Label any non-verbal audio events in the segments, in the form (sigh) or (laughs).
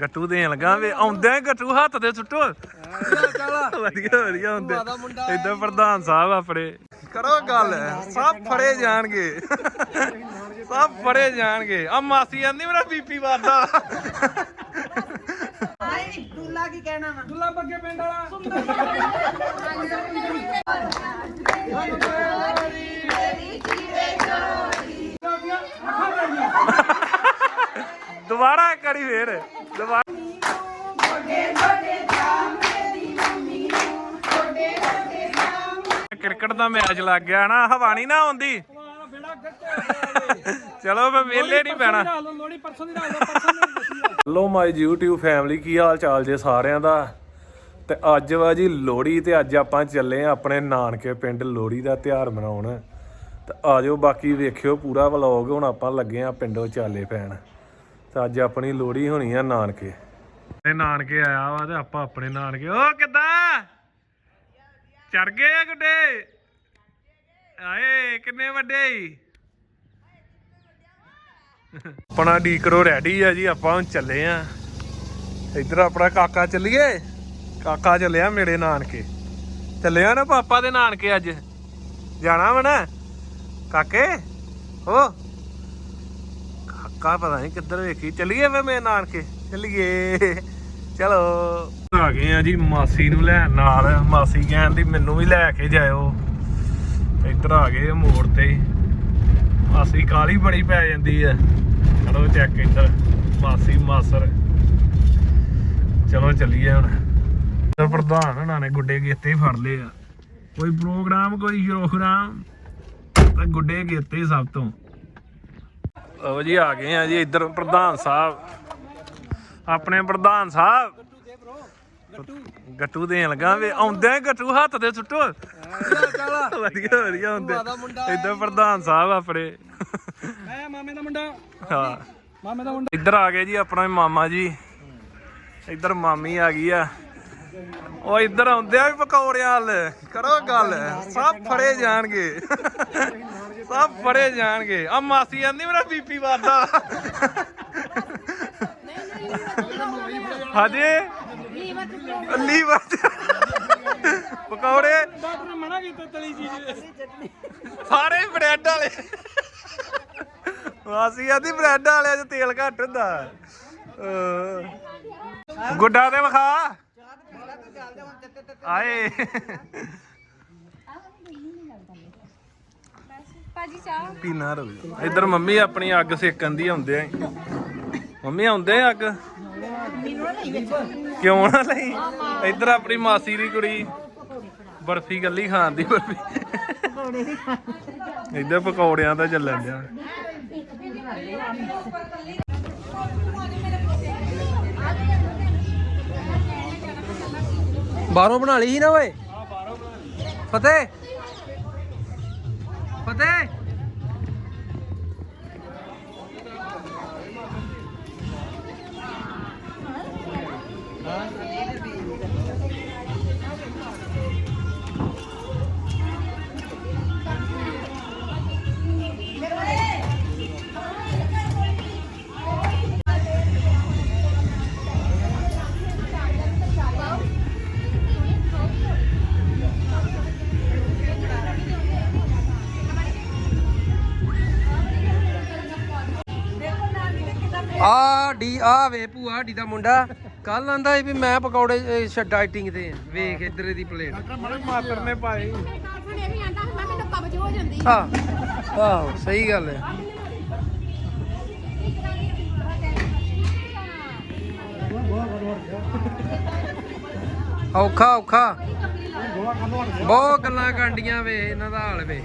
ਗੱਟੂ। ਦੇਣ ਲੱਗਾ ਵੇ ਆਉਂਦਿਆਂ ਗੱਟੂ ਹੱਥ ਦੇ ਸੁੱਟੋ। ਵਧੀਆ ਵਧੀਆ ਹੁੰਦੇ। ਇਦਾਂ ਪ੍ਰਧਾਨ ਸਾਹਿਬ ਆਪਣੇ। ਕਰੋ ਗੱਲ ਸਭ ਫੜੇ ਜਾਣਗੇ। ਸਭ ਫੜੇ ਜਾਣਗੇ। ਆ ਮਾਸੀ ਆਂਦੀ ਮੇਰਾ ਬੀਪੀ ਵੱਧਦਾ। ਨਹੀਂ ਦੁੱਲਾ ਕੀ ਕਹਿਣਾ ਵਾ? ਦੁੱਲਾ ਬੱਗੇ ਪਿੰਡ ਵਾਲਾ। ਦੁਬਾਰਾ ਇੱਕ ਵਾਰੀ ਫੇਰ। ਦੁਬਾਰਾ ਕ੍ਰਿਕਟ ਦਾ ਮੈਚ ਲੱਗ ਗਿਆ ਨਾ, ਹਵਾ ਨਹੀਂ ਨਾ ਆਉਂਦੀ। ਚਲੋ ਮੈਂ ਵਿਹਲੇ ਨਹੀਂ ਪੈਣਾ। ਲੋ ਮਾਈ YouTube ਫੈਮਿਲੀ ਕੀ ਹਾਲ ਚਾਲ ਜੇ ਸਾਰਿਆਂ ਦਾ? ਤੇ ਅੱਜ ਵਾ ਜੀ ਲੋਹੜੀ ਤੇ ਅੱਜ ਆਪਾਂ ਚੱਲੇ ਆ ਆਪਣੇ ਨਾਨਕੇ ਪਿੰਡ ਲੋਹੜੀ ਦਾ ਤਿਉਹਾਰ ਮਨਾਉਣ। ਤੇ ਆਜੋ ਬਾਕੀ ਵੇਖਿਓ ਪੂਰਾ ਵਲੌਗ ਹੁਣ ਆਪਾਂ ਲੱਗੇ ਆ ਪਿੰਡੋਂ ਚਾਲੇ ਪੈਣ। ਤੇ ਅੱਜ ਆਪਣੀ ਲੋਹੜੀ ਹੋਣੀ ਆ ਨਾਨਕੇ। ਤੇ ਨਾਨਕੇ ਆਇਆ ਵਾ ਤੇ ਆਪਾਂ ਆਪਣੇ ਨਾਨਕੇ ਓ ਕਿੱਦਾਂ? ਚੜ ਗਏ ਆ ਗੁੱਡੇ? ਆਏ, ਕਿੰਨੇ ਵੱਡੇ ਈ? ਆਪਣਾ ਡੀਕਰੋ ਰੈਡੀ ਆ ਜੀ, ਆਪਾਂ ਹੁਣ ਚੱਲੇ ਆ। ਇੱਧਰ ਆਪਣਾ ਕਾਕਾ ਚੱਲੀਏ। ਕਾਕਾ ਚੱਲਿਆ ਮੇਰੇ ਨਾਨਕੇ। ਚੱਲਿਆ ਨਾ ਪਾਪਾ ਦੇ ਨਾਨਕੇ ਅੱਜ। ਜਾਣਾ ਵਾ ਨਾ? ਕਾਕੇ? ਹੋ? ਕਾਕਾ ਪਤਾ ਨਹੀਂ ਕਿੱਧਰ ਵੇਖੀ। ਚੱਲੀਏ ਵੇ ਮੇਰੇ ਨਾਨਕੇ। ਚੱਲੀਏ। ਚਲੋ। ਆ ਗਏ ਆ ਜੀ ਮਾਸੀ ਨੂੰ ਲੈਣ ਨਾਲ। ਮਾਸੀ ਕਹਿਣ ਦੀ ਮੈਨੂੰ ਵੀ ਲੈ ਕੇ ਜਾਇਓ। ਇੱਧਰ ਆ ਗਏ ਮੋੜ ਤੇ। ਮਾਸੀ ਕਾਲੀ ਬੜੀ ਪੈ ਜਾਂਦੀ ਆ। ਚਲੋ ਚੈੱਕ ਇੱਧਰ। ਮਾਸੀ ਮਾਸਰ। ਚਲੋ ਚੱਲੀਏ ਹੁਣ। ਪ੍ਰਧਾਨ ਉਹਨਾਂ ਨੇ ਗੁੱਡੇ ਗੇਤੇ ਫੜ ਲਏ ਆ। ਕੋਈ ਪ੍ਰੋਗਰਾਮ ਕੋਈ ਪ੍ਰੋਗਰਾਮ ਤਾਂ ਗੁੱਡੇ ਗੇਤੇ ਸਭ ਤੋਂ। ਉਹ ਜੀ ਆ ਗਏ ਆ ਜੀ ਇੱਧਰ ਪ੍ਰਧਾਨ ਸਾਹਿਬ। ਆਪਣੇ ਪ੍ਰਧਾਨ ਸਾਹਿਬ। ਗੱਟੂ ਦੇਣ ਲੱਗਾ ਵੇ ਆਉਂਦਿਆਂ ਗੱਟੂ ਹੱਥ ਦੇ ਸੁੱਟੋ। ਵਧੀਆ ਵਧੀਆ ਹੁੰਦੇ। ਇੱਧਰ ਪ੍ਰਧਾਨ ਸਾਹਿਬ ਆਪਣੇ। ਐ ਮਾਮੇ ਦਾ ਮੁੰਡਾ। ਹਾਂ। ਮਾਮੇ ਦਾ ਮੁੰਡਾ। ਇੱਧਰ ਆ ਗਏ ਜੀ ਆਪਣਾ ਮਾਮਾ ਜੀ। ਇੱਧਰ ਮਾਮੀ ਆ ਗਈ ਆ। ਉਹ ਇੱਧਰ ਆਉਂਦੇ ਆ ਵੀ ਪਕੌੜਿਆਂ ਵਾਲ। ਕਰੋ ਗੱਲ। ਸਭ ਫੜੇ ਜਾਣਗੇ। ਸਭ ਫੜੇ ਜਾਣਗੇ। ਆ ਮਾਸੀ ਆਂਦੀ ਮੇਰਾ ਬੀਪੀ ਵੱਧਦਾ। ਹਜੇ? ਲੀਵਰ ਪਕੌੜੇ। ਡਾਕਟਰ ਨੇ ਮਨਾ ਕੀਤਾ ਤਲੀ ਚੀਜ਼ ਸਾਰੇ ਬ੍ਰੈਡ ਵਾਲੇ। ਵਾਸੀ ਆਦੀ ਬ੍ਰੈਡ ਵਾਲਿਆਂ 'ਚ ਤੇਲ ਘੱਟ ਹੁੰਦਾ। ਅਹ। ਗੁੱਡਾ ਤੇ ਵਿਖਾ। ਆਏ। ਭਾਜੀ ਚਾਹ। ਪੀਣਾ ਰੋ ਇੱਧਰ ਮੰਮੀ ਆਪਣੀ ਅੱਗ ਸੇਕਣ ਦੀ ਆਉਂਦੇ ਆ। ਮੰਮੀ ਆਉਂਦੇ ਆ ਅੱਗ? ਕਿਉਂ ਨਾ ਲਈ ਇੱਧਰ ਆਪਣੀ ਮਾਸੀ ਦੀ ਕੁੜੀ ਬਰਫੀ ਗੱਲੀ ਖਾਣ ਦੀ ਬਰਫੀ। ਇੱਧਰ ਪਕੌੜਿਆਂ ਦਾ ਚੱਲਣ ਡਿਆ। ਬਾਹਰੋਂ ਬਣਾ ਲਈ ਸੀ ਨਾ ਓਏ? ਫਤਿਹ? ਫਤਿਹ? ਆ ਡੀ ਆ ਵੇ ਭੂਆ ਸਾਡੀ ਦਾ ਮੁੰਡਾ। ਕੱਲ ਆਂਦਾ ਵੀ ਮੈਂ ਪਕੌੜੇ ਡਾਈਟਿੰਗ ਤੇ ਆ। ਵੇਖ ਇੱਧਰ ਦੀ ਪਲੇਟ ਮਾਤਰ ਨੇ ਪਾਏ ਸੁਣੇ ਵੀ ਆਂਦਾ ਮੈਂ ਮੈਨੂੰ ਕਬਜ਼ ਹੋ ਜਾਂਦੀ ਹਾਂ ਆਹੋ ਸਹੀ ਗੱਲ ਹੈ। ਔਖਾ ਔਖਾ। ਬਹੁਤ ਗੱਲਾਂ ਕਾਂਡੀਆਂ ਵੇ ਇਹਨਾਂ ਦਾ ਹਾਲ ਵੇ।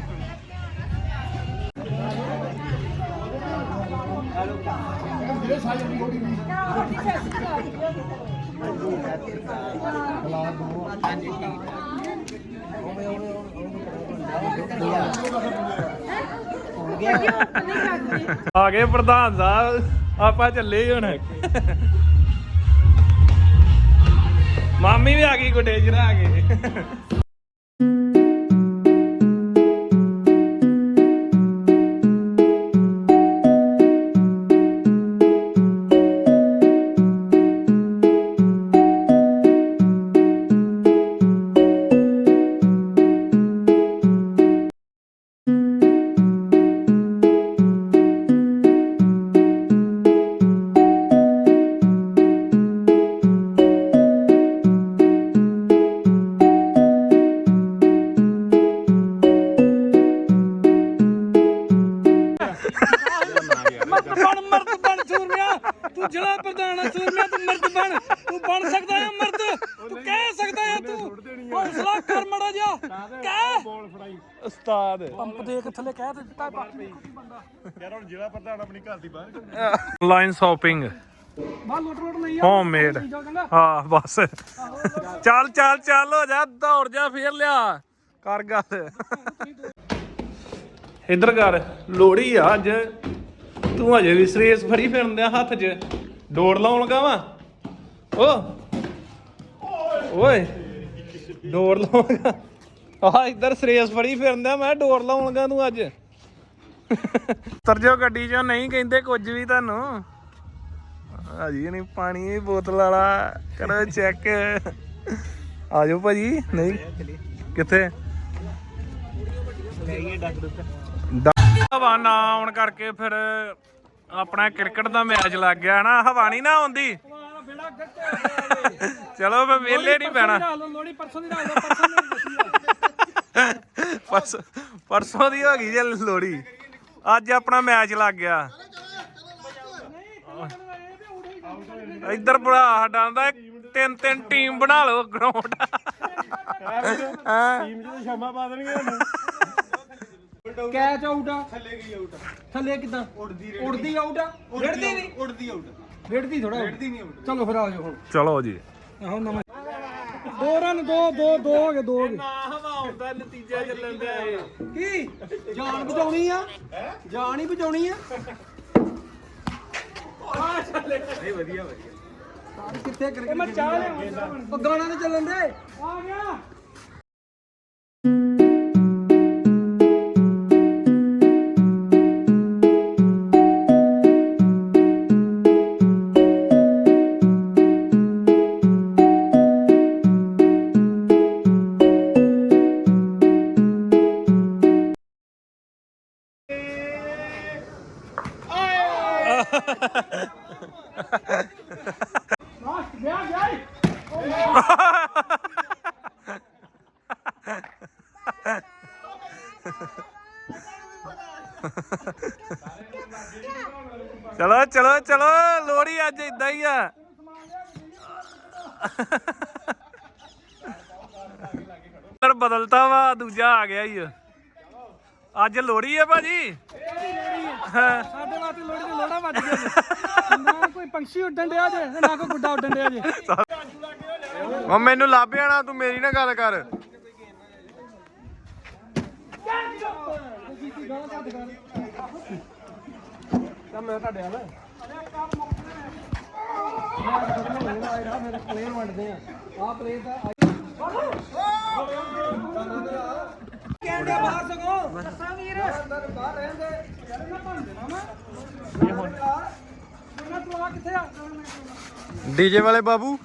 ਆ ਗਏ ਪ੍ਰਧਾਨ ਸਾਹਿਬ, ਆਪਾਂ ਚੱਲੇ ਹੁਣ। ਮਾਮੀ ਵੀ ਆ ਗਈ, ਗੁੱਡੇ ਜਰਾ ਆ ਗਏ। ਕਰ ਮੜਾ ਜਾ ਕਹਿ ਉਸਤਾਦ। ਪੰਪ ਦੇ ਕੇ ਥੱਲੇ ਕਹਿ ਤੇ ਦਿੱਤਾ ਬਾਕੀ ਲਾਈਨ ਸ਼ਾਪਿੰਗ ਬਾਹਰ ਲੋਟ ਲੋਟ ਨਹੀਂ ਆ। ਹੋਮ ਮੇਡ ਹਾਂ ਬਸ। ਚੱਲ ਚੱਲ ਚੱਲ ਹੋ ਜਾ ਦੌੜ ਜਾ ਫੇਰ ਲਿਆ। ਕਰ ਗੱਲ। ਇੱਧਰ ਕਰ। ਲੋੜੀ ਆ ਅੱਜ। ਤੂੰ ਅਜੇ ਵੀ ਸਰੇਸ ਫੜੀ ਫਿਰਨਦਿਆ ਹੱਥ 'ਚ। ਡੋਰ ਲਾਉਣ ਲਗਾ ਵਾ ਓ। ਓਏ। ਡੋਰ ਲਾਉਣਗਾ ਆ ਇੱਧਰ ਸਰੇਸ ਫੜੀ ਫਿਰਨਦਿਆ ਮੈਂ ਡੋਰ ਲਾਉਣ ਲਗਾ ਤੂੰ ਅੱਜ। ਉਤਰ ਜਾਓ ਗੱਡੀ 'ਚੋਂ ਨਹੀਂ ਕਹਿੰਦੇ ਕੁਝ ਵੀ ਤੁਹਾਨੂੰ। ਭਾਜੀ ਨਹੀਂ ਪਾਣੀ ਦੀ ਬੋਤਲ ਵਾਲਾ ਕਰੋ ਚੈੱਕ ਆ ਜਾਓ ਭਾਜੀ ਨਹੀਂ। ਕਿੱਥੇ? ਹਵਾ ਨਾ ਆਉਣ ਕਰਕੇ ਫਿਰ ਆਪਣਾ ਕ੍ਰਿਕਟ ਦਾ ਮੈਚ ਲੱਗ ਗਿਆ ਨਾ ਹਵਾ ਨਹੀਂ ਨਾ ਆਉਂਦੀ। ਚਲੋ ਮੈਂ ਵਿਹਲੇ ਨਹੀਂ ਪੈਣਾ। ਲੋੜੀ ਪਰਸੋਂ ਦੀ ਰਾਤ ਪਰਸੋਂ ਦੀ ਪਰਸ ਪਰਸੋਂ ਦੀ ਹੋ ਗਈ ਜੇ ਲੋੜੀ ਅੱਜ ਆਪਣਾ ਮੈਚ ਲੱਗ ਗਿਆ। ਇੱਧਰ ਭਰਾ ਸਾਡਾ ਆਂਦਾ ਤਿੰਨ ਤਿੰਨ ਟੀਮ ਬਣਾ ਲਓ ਗਰਾਊਂਡ ਹਾਂ? ਕੈਚ ਆਊਟ ਆ। ਥੱਲੇ ਗਈ ਆਊਟ ਥੱਲੇ ਕਿਦਾਂ? ਉੜਦੀ ਉੜਦੀ ਆਊਟ ਆ? ਰੇੜਦੀ ਨਹੀਂ? ਉੜਦੀ ਆਊਟ ਰੇੜਦੀ ਥੋੜਾ ਰੇੜਦੀ ਨਹੀਂ ਆਊਟ ਚਲੋ ਫਿਰ ਆ ਜਾਓ ਹੁਣ। ਚਲੋ ਜੀ। ਆਹੋ ਨਵਾਂ ਦੋ ਰਨ ਦੋ ਦੋ ਦੋ ਹੋ ਗਏ ਦੋ ਹੋ ਗਏ। ਹਵਾਉਣ ਦਾ ਨਤੀਜਾ ਚੱਲਣ ਦਿਆ ਏ ਕੀ? ਜਾਨ ਬਚਾਉਣੀ ਆ? ਜਾਨ ਹੀ ਬਚਾਉਣੀ ਆ? ਨਹੀਂ ਵਧੀਆ ਵਧੀਆ। ਕਿੱਥੇ ਕਰਕੇ ਮੈਂ ਚਾਹ ਲਿਆ ਉਹ ਗਾਣਾ ਤੇ ਚੱਲਣ ਦੇ। ਆ ਗਿਆ। ਇਦਾਂ ਹੀ ਆ। ਪਰ ਬਦਲਤਾ ਵਾ ਦੂਜਾ ਆ ਗਿਆ ਹੀ। ਅੱਜ ਲੋੜੀ ਆ ਭਾਜੀ? ਹਾਂ ਸਾਡੇ ਵਾਸਤੇ ਲੋੜੀ ਦੇ ਲੋੜਾ ਵੱਜ ਗਿਆ ਜੀ। ਨਾ ਕੋਈ ਪੰਛੀ ਉੱਡਣ ਡਿਆ ਜੇ ਤੇ ਨਾ ਕੋਈ ਗੁੱਡਾ ਉੱਡਣ ਡਿਆ ਜੇ। ਉਹ ਮੈਨੂੰ ਲੱਭ ਜਾਣਾ ਤੂੰ ਮੇਰੀ ਨਾਲ ਗੱਲ ਕਰ। ਤਾਂ ਮੈਂ ਤੁਹਾਡੇ ਹਾਲ ਮੇਰੇ ਪਲੇਨ ਵੰਡਦੇ ਆ ਆ ਪਲੇਨ ਦਾ ਕਹਿੰਦੇ ਬਾਹਰ ਸਗੋ ਦੱਸਾਂ ਵੀਰ ਅੰਦਰ ਬਾਹਰ ਰਹਿੰਦੇ ਯਾਰ ਮੈਂ ਭੰਨ ਮੈਂ ਇਹ ਹੁਣ ਤੂੰ ਆ ਕਿੱਥੇ ਆ ਡੀਜੇ ਵਾਲੇ ਬਾਬੂ?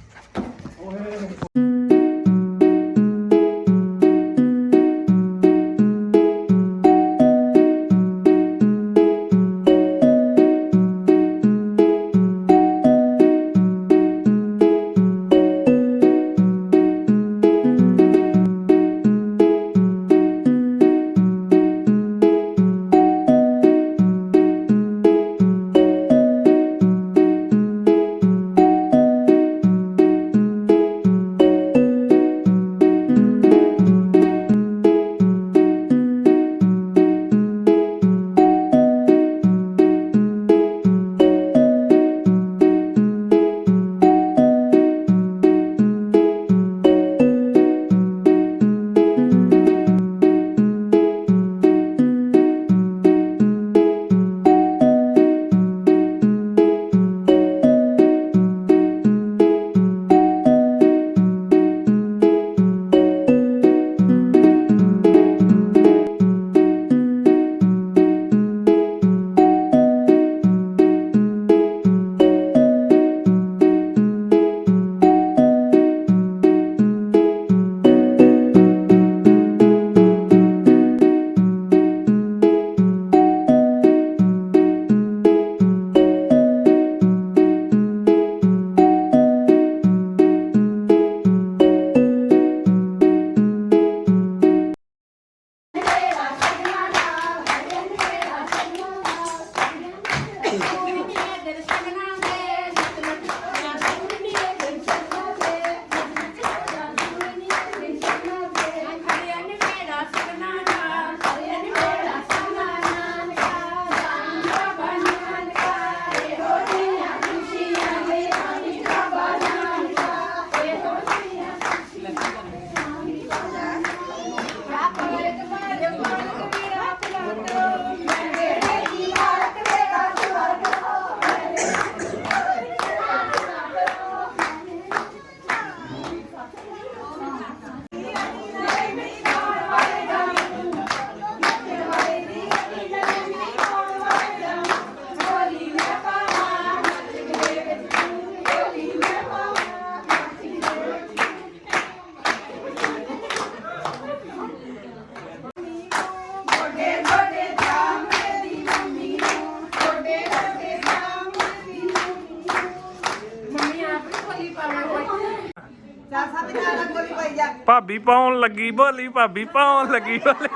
ਭਾਬੀ ਪਾਉਣ ਲੱਗੀ ਭੋਲੀ ਭਾਬੀ ਪਾਉਣ ਲੱਗੀ ਭੋਲੀ।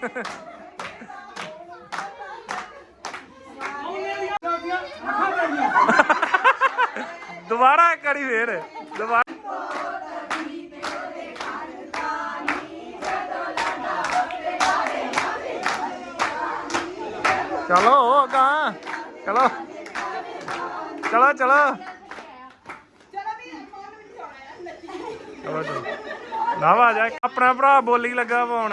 (laughs) ਦੁਬਾਰਾ ਇੱਕ ਵਾਰੀ ਫੇਰ। ਦੁਬਾਰਾ। ਚਲੋ ਅਗਾ ਚਲੋ। ਚਲੋ ਚਲੋ। ਚਲੋ ਚਲੋ ਨਾ ਆ ਜਾ। ਆਪਣਾ ਭਰਾ ਬੋਲੀ ਲੱਗਾ ਪਾਉਣ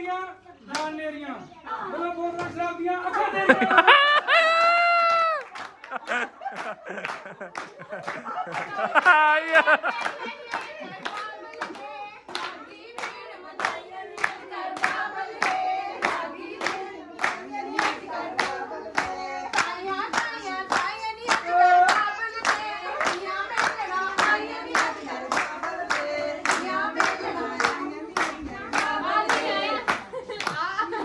ਤੇਰੀਆਂ ਜਾਨ ਮੇਰੀਆਂ ਬੋਲਾ ਬੋਤਲਾਂ ਸ਼ਰਾਬ ਦੀਆਂ ਅੱਖਾਂ ਤੇਰੀਆਂ ਆਇਆ।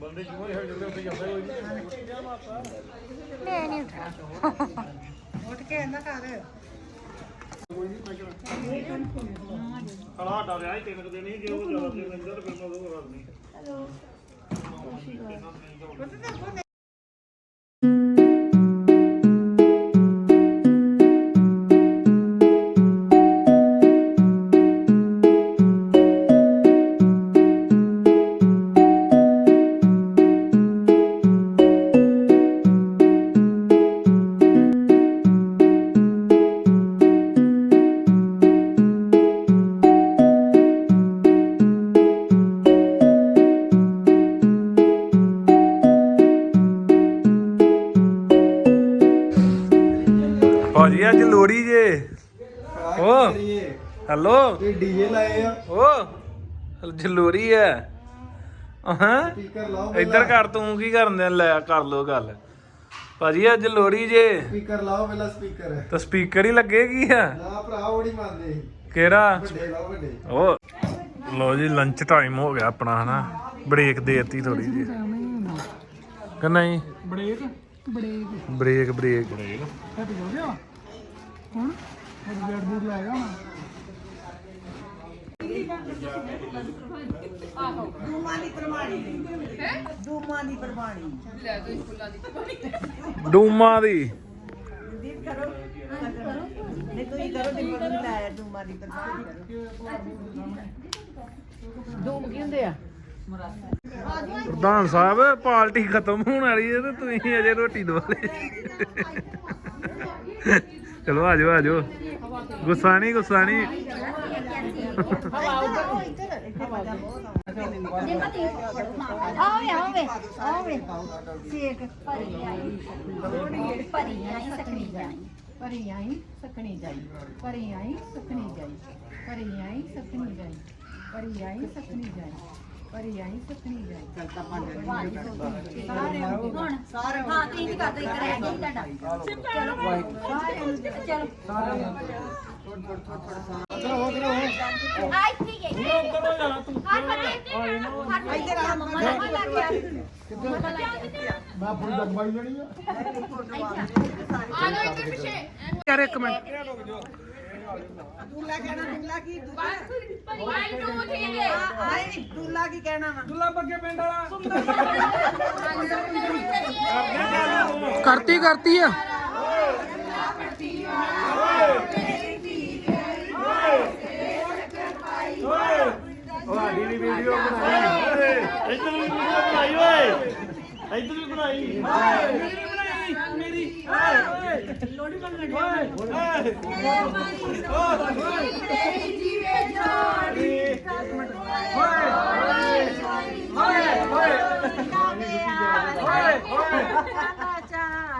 ਬੰਦੇ ਜੂਹੇ ਹੋ ਜਾਂਦੇ ਉੱਥੇ ਜਾਂਦਾ ਕੋਈ ਨਹੀਂ ਨਹੀਂ ਉੱਠਣਾ। ਉੱਠ ਕੇ ਨਾ ਕਰ ਕੋਈ ਨਹੀਂ ਮੈਂ ਕਿਹਾ ਕਲਾ ਡਾ ਰਿਹਾ ਹੀ ਤਿੰਨ ਦਿਨ ਹੀ ਜੇ ਉਹ ਜ਼ਿਆਦਾ ਤੇ ਅੰਦਰ ਫਿਰ ਮੈਂ ਉਹ ਕਰਨੀ ਹੈਲੋ ਪਤਾ ਨਾ ਓ ਹੈਲੋ। ਇਹ ਡੀਜੇ ਲਾਏ ਆ। ਓ ਜਲੋਰੀ ਐ। ਹਾਂ? ਸਪੀਕਰ ਲਾਓ ਇੱਧਰ ਕਰ ਤੂੰ ਕੀ ਕਰਨ ਲੈ ਕਰ ਲੋ ਗੱਲ। ਭਾਜੀ ਅੱਜ ਲੋੜੀ ਜੇ। ਸਪੀਕਰ ਲਾਓ ਪਹਿਲਾਂ ਸਪੀਕਰ। ਤਾਂ ਸਪੀਕਰ ਹੀ ਲੱਗੇਗੀ ਆ? ਨਾ ਭਰਾ ਉਹ ਨਹੀਂ ਮੰਨਦੇ। ਕਿਹੜਾ? ਵੱਡੇ ਲਾਓ ਵੱਡੇ। ਓ ਲੋ ਜੀ ਲੰਚ ਟਾਈਮ ਹੋ ਗਿਆ ਆਪਣਾ ਹਨਾ? ਬ੍ਰੇਕ ਦੇਤੀ ਥੋੜੀ ਜੀ ਕਿ ਨਹੀਂ? ਬ੍ਰੇਕ ਬ੍ਰੇਕ ਬ੍ਰੇਕ ਬ੍ਰੇਕ ਹੋ ਹੁਣ ਅੱਜ ਬੈਟ ਬੂਟ ਲਾਏਗਾ ਹੁਣ ਡੂਮਾ ਦੀ ਪ੍ਰਧਾਨ ਸਾਹਿਬ ਪਾਰਟੀ ਖਤਮ ਹੋਣ ਵਾਲੀ ਹੈ ਤੇ ਤੁਸੀਂ ਅਜੇ ਰੋਟੀ ਦਵਾਲੇ (laughs) ਚਲੋ ਆਜੋ ਆਜੋ ਗੁੱਸਾ ਨਹੀਂ ਗੁੱਸਾ ਨਹੀਂ। ਆਵੇ ਆਵੇ। ਆਵੇ ਸੇਕ ਭਰੀ ਆਈ ਭਰੀ ਆਈ ਸਕਣੀ ਜਾਈ ਭਰੀ ਆਈ ਸਕਣੀ ਜਾਈ ਭਰੀ ਆਈ ਸਕਣੀ ਜਾਈ ਭਰੀ ਆਈ ਸਕਣੀ ਜਾਈ ਭਰੀ ਆਈ ਸਕਣੀ ਜਾਈ ਹਾਂ ਤਿੰਨ ਕਰ ਦੋ ਇੱਕ ਰਹਿ ਗਿਆ ਤੁਹਾਡਾ। ਚਲੋ ਚਲੋ ਆਈ ਠੀਕ ਹੈ ਹਾਂ। ਫਟੇ ਇੱਧਰ ਆ। ਮੰਮਾ ਦਾ ਲੱਗ ਗਿਆ। ਮੈਂ ਫੁੱਲ ਦਬਾਈ ਜਣੀ ਆ। ਆ। ਲੋ ਇੱਧਰ ਪਿੱਛੇ। ਯਾਰ ਇੱਕ ਮਿੰਟ। ਭਾਈ ਨੂੰ ਠੀਕ ਹੈ? ਦੁੱਲਾ ਬੱਗੇ ਪਿੰਡ ਵਾਲਾ। ਕਰਤੀ ਕਰਤੀ ਆ। ਤੁਹਾਡੀ ਵੀ ਵੀਡੀਓ ਬਣਾਈ। ਇੱਧਰ ਵੀ ਵੀਡੀਓ ਬਣਾਈ ਓਏ। ਇੱਧਰ ਵੀ ਬਣਾਈ।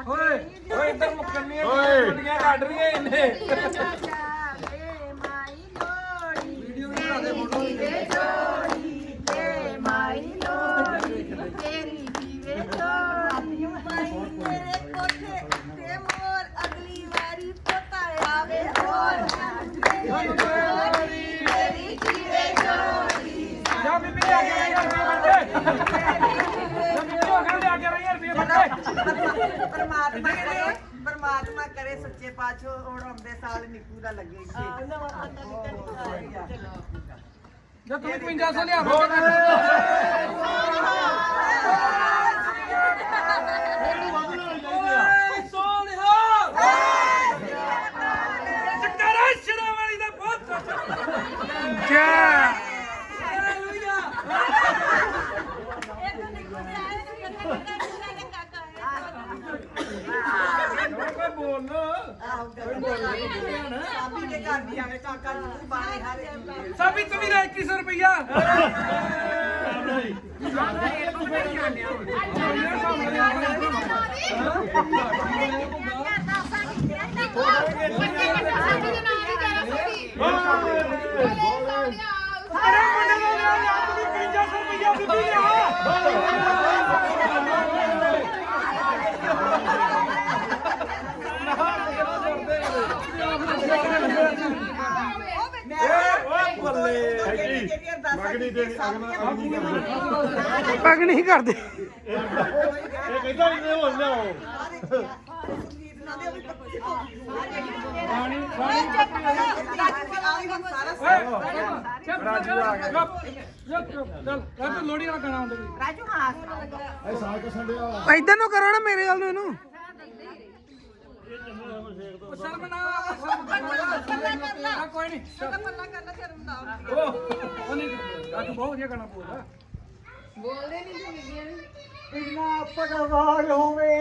ਓਏ ਓਏ ਇੱਧਰ ਮੁਕੰਨੀਆਂ ਓਏ। ਗੁੱਡੀਆਂ ਕੱਢ ਰਹੀਆਂ ਇਹਨੇ ਪਰਮਾਤਮਾ ਕਰੇ। ਪਰਮਾਤਮਾ ਕਰੇ ਸੱਚੇ ਪਾਤਸ਼ਾਹ ਹੁਣ ਆਉਂਦੇ ਸਾਲ ਨਿੱਕੂ ਦਾ ਲੱਗੇ ਜੇ। ਤੂੰ 5500 ਲਿਆ। ਓਏ ਸੋਹਣਿਆ ਚੱਕਰ ਸ਼ਰਮ ਵਾਲੀ ਦਾ ਬਹੁਤ ਜੈ ਬੋਲ ਸਾਬੀ ਦੇ ਘਰ ਦੀ ਆਵੇ ਕਾਕਾ ਜੀ ਬਾਣੇ ਹਾਰੇ ਸਾਬੀ। ਤੂੰ ਲੈ 2100 ਰੁਪਇਆ ਵਿਆਹ ਯਾਰ ਤੂੰ ਵੀ 5500 ਰੁਪਇਆ ਬੀਬੀ ਲਿਆ ਓਏ ਬੱਲੇ ਜਿਹੜੀਆਂ ਦਾਸਾਂ ਕੀਤੀਆਂ ਸਾਬੀਆਂ ਪੱਗ ਨਹੀਂ ਕਰਦੇ ਇਹ ਕਹਿੰਦਾ ਇਹਨੇ ਹੋਰ ਲਿਆਓ ਰਾਜੂ ਆ ਗਿਆ ਚੱਲ ਚੱਲ ਰਾਜੂ ਲੋੜੀ ਵਾਲਾ ਗਾਣਾ ਕੋਈ ਰਾਜੂ ਹਾਂ ਇਹ ਸਾਲ ਕਸਣ ਡਿਆ ਇਧਰ ਨੂੰ ਕਰੋ ਨਾ ਮੇਰੇ ਵੱਲ ਨੂੰ ਇਹਨੂੰ ਸ਼ਰਮ ਨਾ ਕੋਈ ਨਹੀਂ ਪੱਲਾ ਕਰਨਾ ਸ਼ਰਮ ਨਾ ਉਹ ਉਹ ਨਹੀਂ ਰਾਜੂ ਬਹੁਤ ਵਧੀਆ ਗਾਣਾ ਬੋਲਦਾ ਬੋਲਦੇ ਨਹੀਂ ਤੂੰ ਬੀਬੀਆਂ ਨੂੰ ਇੰਨਾ ਪਟਵਾਰ ਹੋਵੇ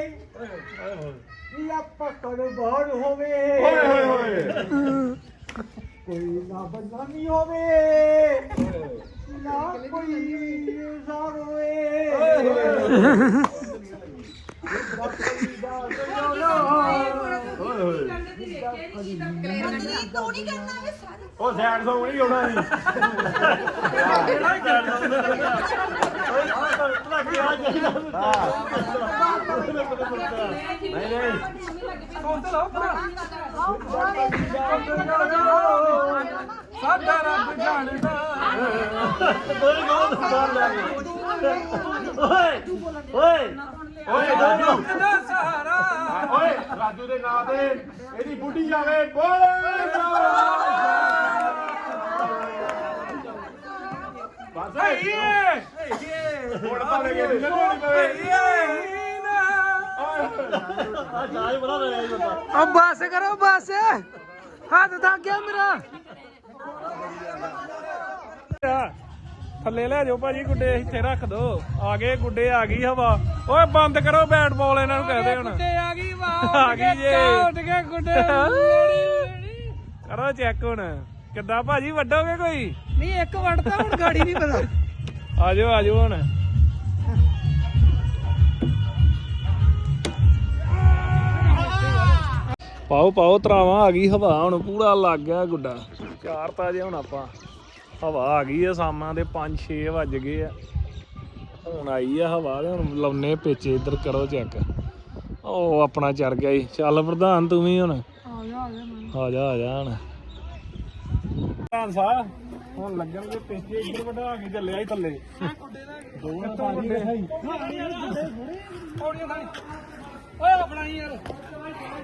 ਇੰਨਾ ਪਟਵਾਰ ਹੋਵੇ ਓਏ ਹੋਏ। ਹੋਏ ਕੋਈ ਨਾ ਬਦਨਾਮੀ ਹੋਵੇ ਨਾ ਕੋਈ ਜ਼ਾਰ ਹੋਵੇ ਓਏ ਹੋਏ। ਮਨਜੀਤ ਤੂੰ ਨਹੀਂ ਕਰਨਾ ਵੇ ਸਾਰੇ ਉਹ ਸੈਡ ਸੌਂਗ ਨਹੀਂ ਆਉਣਾ ਨਹੀਂ ਨਹੀਂ ਨਹੀਂ ਸਾਡਾ ਰੱਬ ਜਾਣਦਾ ਦੋਈ ਗੋਲ ਬਾਹਰ ਲੈ ਓਏ ਓਏ ਓਏ ਰਾਜੂ ਦਾ ਸਹਾਰਾ ਓਏ ਰਾਜੂ ਦੇ ਨਾਂ ਤੇ ਇਹਦੀ ਬੁੱਢੀ ਜਾਵੇ ਬੋਲੇ! ਬਸ। ਹੁਣ ਪਾਵੇਗੇ ਨਹੀਂ ਪਵੇ। ਆ ਜਾਇ ਰਿਹਾ ਬੱਸ ਕਰੋ ਬੱਸ। ਹੱਥ ਥੱਕ ਗਿਆ ਮੇਰਾ। ਥੱਲੇ ਲੈ ਜਾਓ ਭਾਜੀ ਗੁੱਡੇ ਇੱਥੇ ਰੱਖ ਦੋ। ਆ ਗਏ ਗੁੱਡੇ ਆ ਗਈ ਹਵਾ। ਓਏ ਬੰਦ ਕਰੋ ਬੈਟ ਬਾਲ ਇਹਨਾਂ ਨੂੰ ਕਹਦੇ ਹੁਣ। ਗੁੱਡੇ ਆ ਗਈ ਵਾਹ ਆ ਗਈ ਜੇ। ਉੱਡ ਕੇ ਗੁੱਡੇ (laughs) ਕਰੋ ਚੈੱਕ ਹੁਣ। ਕਿੱਦਾਂ ਭਾਜੀ ਵੱਡੋਗੇ ਕੋਈ? ਨਹੀਂ ਇੱਕ ਵੜਦਾ ਹੁਣ ਗਾੜੀ ਨਹੀਂ ਪਤਾ। ਆ ਜਾਓ ਆ ਜਾਓ ਹੁਣ। ਪਾਓ ਪਾਓ ਤਰਾਵਾਂ ਆ ਗਈ ਹਵਾ ਹੁਣ ਪੂਰਾ ਲੱਗ ਗਿਆ ਗੁੱਡਾ। ਚਾਰ ਤਾਂ ਜੇ ਹੁਣ ਆਪਾਂ। ਹਵਾ ਆ ਗਈ ਆ ਸ਼ਾਮਾਂ ਦੇ 5-6 ਵੱਜ ਗਏ ਆ। ਹੁਣ ਆਈ ਆ ਹਵਾ ਤੇ ਹੁਣ ਲਾਉਨੇ ਪੇਚੇ ਇੱਧਰ ਕਰੋ ਚੈੱਕ। ਉਹ ਆਪਣਾ ਚੜ ਗਿਆ ਈ। ਚੱਲ ਪ੍ਰਧਾਨ ਤੂੰ ਵੀ ਹੁਣ। ਆ ਜਾ ਆ ਜਾ ਹੁਣ। ਪ੍ਰਧਾਨ ਸਾਹਿਬ ਹੁਣ ਲੱਗਣਗੇ ਪੇਚੇ ਇੱਧਰ ਵਧਾ ਕੇ ਚੱਲਿਆ ਹੀ ਥੱਲੇ ਦੋਵਾਂ ਪਾਣੀ ਦੇ ਓਏ ਆਪਣਾ ਹੀ ਯਾਰ।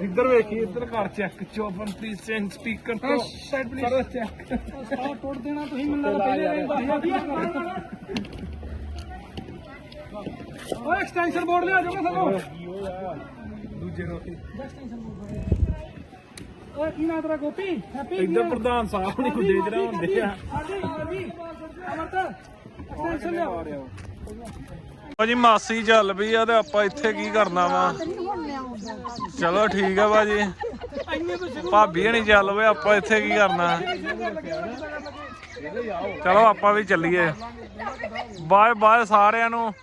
ਇੱਧਰ ਵੇਖੀ ਇੱਧਰ ਕਰ ਚੈੱਕ ਚੋਪਨ ਪਲੀਜ਼ ਸੈਂਡ ਸਪੀਕਰ ਤੋਂ। ਸਾਈਡ ਪਲੀਜ਼ ਕਰੋ ਚੈੱਕ ਆ ਟੁੱਟ ਦੇਣਾ ਤੁਸੀਂ ਮੈਨੂੰ ਲੱਗਾ ਪਹਿਲੇ ਓਏ ਐਕਸਟੈਂਸ਼ਨ ਬੋਰਡ ਲਿਆ ਜਾਓਗੇ ਸਾਨੂੰ ਦੂਜੇ ਰੋਟੀ। ਓਏ ਕੀ ਨਾਂ ਤੇਰਾ ਗੋਪੀ? ਹੈਪੀ ਇੱਧਰ ਪ੍ਰਧਾਨ ਸਾਹਿਬ ਨੇ ਗੁੱਡੇ ਜਿਹੜਾ ਹੁੰਦੇ ਆ। ਹਾਂਜੀ ਹਾਂਜੀ ਅਮਰਤ ਐਕਸਟੈਂਸ਼ਨ ਲਿਆ ਭਾਜੀ ਮਾਸੀ ਚੱਲ ਪਈ ਆ ਤੇ ਆਪਾਂ ਇੱਥੇ ਕੀ ਕਰਨਾ ਵਾ? ਚਲੋ ਠੀਕ ਆ ਭਾਜੀ। ਭਾਬੀ ਹਣੀ ਚੱਲ ਵੇ ਆਪਾਂ ਇੱਥੇ ਕੀ ਕਰਨਾ? ਚਲੋ ਆਪਾਂ ਵੀ ਚੱਲੀਏ। ਬਾਏ ਬਾਏ ਸਾਰਿਆਂ ਨੂੰ।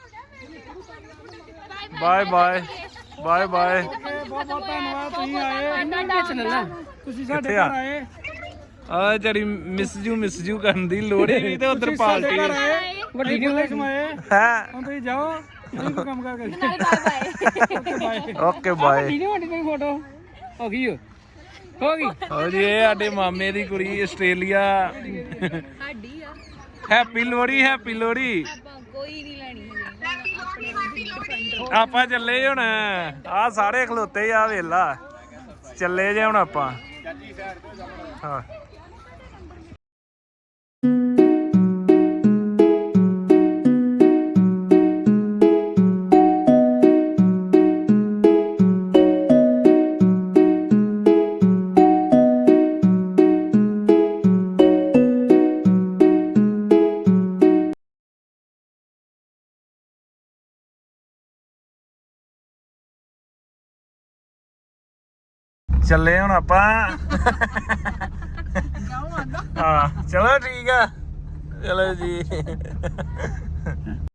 Bye bye. Bye bye. ਬਹੁਤ ਬਹੁਤ ਧੰਨਵਾਦ ਤੁਸੀਂ ਆਏ। ਤੁਸੀਂ ਸਾਡੇ? ਘਰ ਆਏ। ਆ ਜਿਹੜੀ ਮਿਸ ਜੂ ਮਿਸ ਜੂ ਕਰਨ ਦੀ ਲੋੜ ਹੀ ਨਹੀਂ ਤੇ ਉਧਰ ਆਏ ਵੱਡੀ ਗੱਲ ਕਮਾਏ ਹੈ। ਹੁਣ ਤੁਸੀਂ ਜਾਓ ਅਸੀਂ ਕੋਈ ਕੰਮ ਕਾਰ ਓਕੇ ਬਾਏ। Okay bye. ਠੀਕ ਹੈ ਵੱਡੀ ਕੋਈ ਫੋਟੋ ਹੋ ਗਈ ਓ। ਹੋ ਗਈ। ਹੋ ਜੀ ਇਹ ਸਾਡੇ ਮਾਮੇ ਦੀ ਕੁੜੀ ਆਸਟ੍ਰੇਲੀਆ। ਸਾਡੀ ਆ। ਹੈਪੀ ਲੋਹੜੀ ਹੈਪੀ ਕੋਈ ਨਹੀਂ ਲੈਣੀ ਡਿਫਰੈਂਟ ਆਪਾਂ ਚੱਲੇ ਹੁਣ। ਆ ਸਾਰੇ ਖਲੋਤੇ ਆ ਵੇਲਾ। ਚੱਲੇ ਜੇ ਹੁਣ ਆਪਾਂ। ਹਾਂ। ਚੱਲੇ ਹੁਣ ਆਪਾਂ। ਹਾਂ ਚਲੋ ਠੀਕ ਆ। ਚਲੋ ਜੀ।